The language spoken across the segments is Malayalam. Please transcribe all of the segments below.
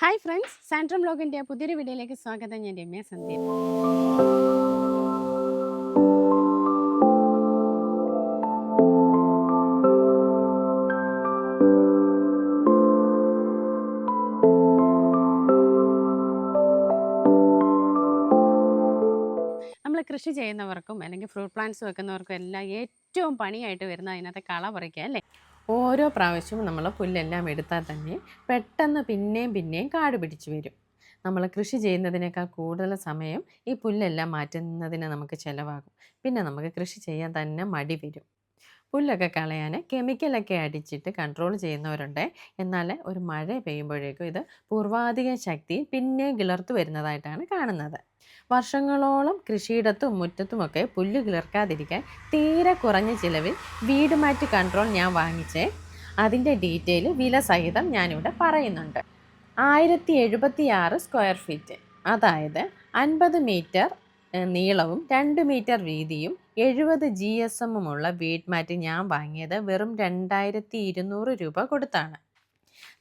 ഹായ് ഫ്രണ്ട്സ് സാൻട്രം ബ്ലോഗിന്റെ പുതിയൊരു വീഡിയോയിലേക്ക് സ്വാഗതം. ഞാൻ രമ്യ സന്ധ്യ. നമ്മൾ കൃഷി ചെയ്യുന്നവർക്കും അല്ലെങ്കിൽ ഫ്രൂട്ട് പ്ലാന്റ്സ് വെക്കുന്നവർക്കും എല്ലാം ഏറ്റവും പണിയായിട്ട് വരുന്നത് അതിനകത്ത് കള പറിക്കുക അല്ലേ? ഓരോ പ്രാവശ്യവും നമ്മൾ പുല്ലെല്ലാം എടുത്താൽ തന്നെ പെട്ടെന്ന് പിന്നെയും പിന്നെയും കാട് പിടിച്ചു വരും. നമ്മൾ കൃഷി ചെയ്യുന്നതിനേക്കാൾ കൂടുതൽ സമയം ഈ പുല്ലെല്ലാം മാറ്റുന്നതിന് നമുക്ക് ചിലവാകും. പിന്നെ നമുക്ക് കൃഷി ചെയ്യാൻ തന്നെ മടി വരും. പുല്ലൊക്കെ കളയാൻ കെമിക്കലൊക്കെ അടിച്ചിട്ട് കൺട്രോൾ ചെയ്യുന്നവരുണ്ട്. എന്നാൽ ഒരു മഴ പെയ്യുമ്പോഴേക്കും ഇത് പൂർവാധിക ശക്തി പിന്നെ കിളർത്തു വരുന്നതായിട്ടാണ് കാണുന്നത്. വർഷങ്ങളോളം കൃഷിയിടത്തും മുറ്റത്തുമൊക്കെ പുല്ല് കിളിർക്കാതിരിക്കാൻ തീരെ കുറഞ്ഞ ചിലവിൽ വീട് മാറ്റ് കൺട്രോൾ ഞാൻ വാങ്ങിച്ചേ. അതിന്റെ ഡീറ്റെയിൽ വില സഹിതം ഞാനിവിടെ പറയുന്നുണ്ട്. ആയിരത്തി എഴുപത്തി ആറ് സ്ക്വയർ ഫീറ്റ് അതായത് അൻപത് മീറ്റർ നീളവും രണ്ട് മീറ്റർ വീതിയും എഴുപത് ജി എസ് എമ്മുമുള്ള വീട്ട് മാറ്റ് ഞാൻ വാങ്ങിയത് വെറും രണ്ടായിരത്തി ഇരുന്നൂറ് രൂപ കൊടുത്താണ്.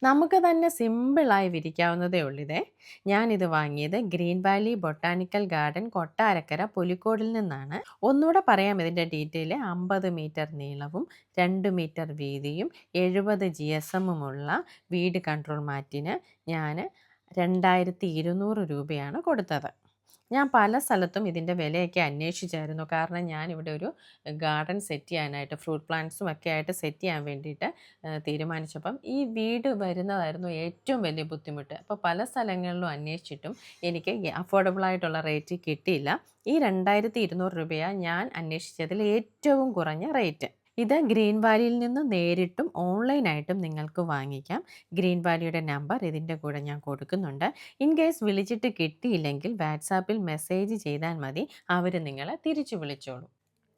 നമുക്ക് തന്നെ സിമ്പിളായി വിരിക്കാവുന്നതേ ഉള്ളിതേ. ഞാനിത് വാങ്ങിയത് green valley botanical garden Kottarakkara പുലിക്കോടിൽ നിന്നാണ്. ഒന്നുകൂടെ പറയാം ഇതിന്റെ ഡീറ്റെയിൽ അമ്പത് മീറ്റർ നീളവും രണ്ട് മീറ്റർ വീതിയും എഴുപത് ജി എസ് എമ്മുമുള്ള വീട് കൺട്രോൾ മാറ്റിന് ഞാൻ രണ്ടായിരത്തി ഇരുന്നൂറ് രൂപയാണ് കൊടുത്തത്. ഞാൻ പല സ്ഥലത്തും ഇതിന്റെ വിലയൊക്കെ അന്വേഷിച്ചായിരുന്നു. കാരണം ഞാൻ ഇവിടെ ഒരു ഗാർഡൻ സെറ്റ് ചെയ്യാനായിട്ട് ഫ്രൂട്ട് പ്ലാന്റ്സും ഒക്കെ ആയിട്ട് സെറ്റ് ചെയ്യാൻ വേണ്ടിയിട്ട് തീരുമാനിച്ചപ്പം ഈ വീട് വരുന്നതായിരുന്നു ഏറ്റവും വലിയ ബുദ്ധിമുട്ട്. അപ്പോൾ പല സ്ഥലങ്ങളിലും അന്വേഷിച്ചിട്ടും എനിക്ക് അഫോർഡബിൾ ആയിട്ടുള്ള റേറ്റ് കിട്ടിയില്ല. ഈ രണ്ടായിരത്തി ഇരുന്നൂറ് രൂപയാണ് ഞാൻ അന്വേഷിച്ചതിൽ ഏറ്റവും കുറഞ്ഞ റേറ്റ്. ഇത് ഗ്രീൻ വാലിയിൽ നിന്ന് നേരിട്ടും ഓൺലൈനായിട്ടും നിങ്ങൾക്ക് വാങ്ങിക്കാം. ഗ്രീൻ വാലിയുടെ നമ്പർ ഇതിന്റെ കൂടെ ഞാൻ കൊടുക്കുന്നുണ്ട്. ഇൻ കേസ് വിളിച്ചിട്ട് കിട്ടിയില്ലെങ്കിൽ വാട്സാപ്പിൽ മെസ്സേജ് ചെയ്താൽ മതി. അവർ നിങ്ങളെ തിരിച്ചു വിളിച്ചോളൂ.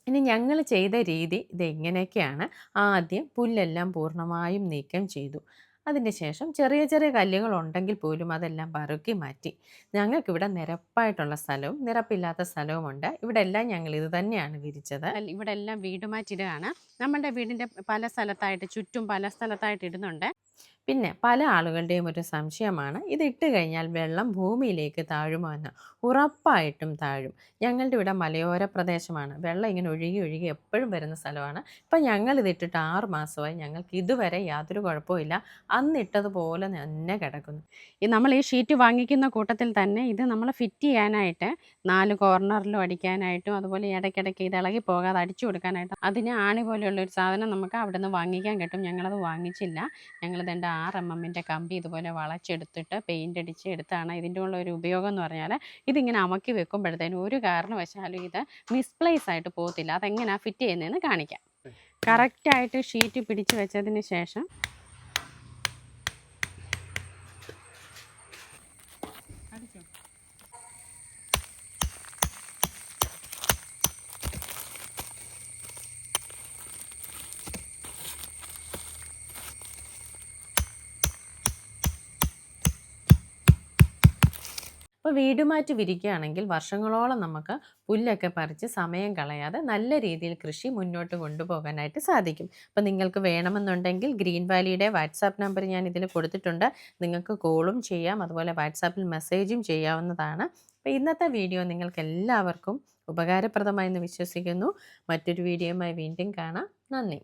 ഇനി ഞങ്ങൾ ചെയ്ത രീതി ഇത് ആദ്യം പുല്ലെല്ലാം പൂർണമായും നീക്കം ചെയ്തു. അതിന് ശേഷം ചെറിയ ചെറിയ കല്ലുകൾ ഉണ്ടെങ്കിൽ പോലും അതെല്ലാം പറുക്കി മാറ്റി. ഞങ്ങൾക്കിവിടെ നിരപ്പായിട്ടുള്ള സ്ഥലവും നിരപ്പില്ലാത്ത സ്ഥലവുമുണ്ട്. ഇവിടെ എല്ലാം ഞങ്ങൾ ഇത് തന്നെയാണ് വിരിച്ചത്. ഇവിടെ എല്ലാം വീട് മാറ്റിടുകയാണ് നമ്മുടെ വീടിന്റെ പല സ്ഥലത്തായിട്ട് ചുറ്റും പല സ്ഥലത്തായിട്ട് ഇടുന്നുണ്ട്. പിന്നെ പല ആളുകളുടെയും ഒരു സംശയമാണ് ഇത് ഇട്ട് കഴിഞ്ഞാൽ വെള്ളം ഭൂമിയിലേക്ക് താഴുമോ എന്ന് ഉറപ്പായിട്ടും താഴും. ഞങ്ങളുടെ ഇവിടെ മലയോര പ്രദേശമാണ്. വെള്ളം ഇങ്ങനെ ഒഴുകി ഒഴുകി എപ്പോഴും വരുന്ന സ്ഥലമാണ്. ഇപ്പം ഞങ്ങൾ ഇതിട്ടിട്ട് ആറ് മാസമായി. ഞങ്ങൾക്ക് ഇതുവരെ യാതൊരു കുഴപ്പമില്ല അന്നിട്ടതുപോലെ തന്നെ കിടക്കുന്നു. ഈ നമ്മൾ ഈ ഷീറ്റ് വാങ്ങിക്കുന്ന കൂട്ടത്തിൽ തന്നെ ഇത് നമ്മൾ ഫിറ്റ് ചെയ്യാനായിട്ട് നാല് കോർണറിലും അടിക്കാനായിട്ടും അതുപോലെ ഇടയ്ക്കിടയ്ക്ക് ഇത് ഇളകി പോകാതെ അടിച്ചു കൊടുക്കാനായിട്ടും അതിന് ആണി പോലെയുള്ള ഒരു സാധനം നമുക്ക് അവിടെ നിന്ന് വാങ്ങിക്കാൻ കിട്ടും. ഞങ്ങളത് വാങ്ങിച്ചില്ല. ഞങ്ങൾ ആറ് എം എമ്മിന്റെ കമ്പി ഇതുപോലെ വളച്ചെടുത്തിട്ട് പെയിന്റ് അടിച്ച് എടുത്താണ് ഇതിന്റെ ഉള്ള ഒരു ഉപയോഗം എന്ന് പറഞ്ഞാൽ ഇതിങ്ങനെ അമക്കി വെക്കുമ്പോഴത്തേനും ഒരു കാരണവശാലും ഇത് മിസ്പ്ലേസ് ആയിട്ട് പോകത്തില്ല. അതെങ്ങനെയാണ് ഫിറ്റ് ചെയ്യുന്നതെന്ന് കാണിക്കാം. കറക്റ്റായിട്ട് ഷീറ്റ് പിടിച്ച് വെച്ചതിന് ശേഷം അപ്പോൾ വീടുമാറ്റി വിരിക്കുകയാണെങ്കിൽ വർഷങ്ങളോളം നമുക്ക് പുല്ലൊക്കെ പറിച്ച് സമയം കളയാതെ നല്ല രീതിയിൽ കൃഷി മുന്നോട്ട് കൊണ്ടുപോകാനായിട്ട് സാധിക്കും. അപ്പോൾ നിങ്ങൾക്ക് വേണമെന്നുണ്ടെങ്കിൽ ഗ്രീൻ വാലിയുടെ വാട്സാപ്പ് നമ്പർ ഞാൻ ഇതിൽ കൊടുത്തിട്ടുണ്ട്. നിങ്ങൾക്ക് കോളും ചെയ്യാം അതുപോലെ വാട്സാപ്പിൽ മെസ്സേജും ചെയ്യാവുന്നതാണ്. അപ്പോൾ ഇന്നത്തെ വീഡിയോ നിങ്ങൾക്ക് എല്ലാവർക്കും ഉപകാരപ്രദമായെന്ന് വിശ്വസിക്കുന്നു. മറ്റൊരു വീഡിയോയുമായി വീണ്ടും കാണാം. നന്ദി.